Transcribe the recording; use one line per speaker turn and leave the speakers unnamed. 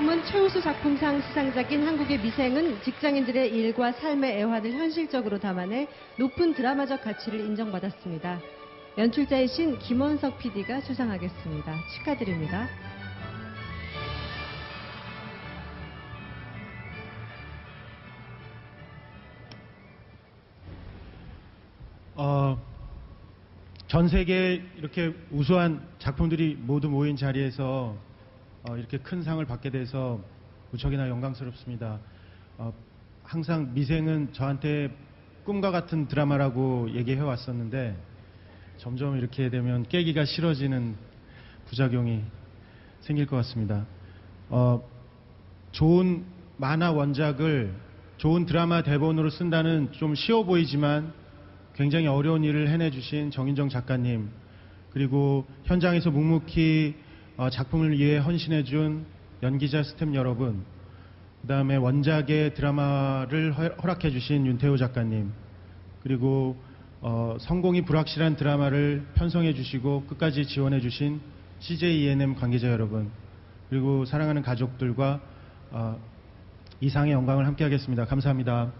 부문 최우수 작품상 수상작인 한국의 미생은 직장인들의 일과 삶의 애환을 현실적으로 담아내 높은 드라마적 가치를 인정받았습니다. 연출자이신 김원석 PD가 수상하겠습니다. 축하드립니다.
어, 전 세계 이렇게 우수한 작품들이 모두 모인 자리에서 어, 이렇게 큰 상을 받게 돼서 무척이나 영광스럽습니다. 어, 항상 미생은 저한테 꿈과 같은 드라마라고 얘기해 왔었는데 점점 이렇게 되면 깨기가 싫어지는 부작용이 생길 것 같습니다. 어, 좋은 만화 원작을 좋은 드라마 대본으로 쓴다는 좀 쉬워 보이지만 굉장히 어려운 일을 해내주신 정인정 작가님, 그리고 현장에서 묵묵히 어, 작품을 위해 헌신해준 연기자 스탭 여러분, 그 다음에 원작의 드라마를 허- 허락해주신 윤태호 작가님, 그리고 어, 성공이 불확실한 드라마를 편성해주시고 끝까지 지원해주신 CJ ENM 관계자 여러분, 그리고 사랑하는 가족들과 어, 이상의 영광을 함께하겠습니다. 감사합니다.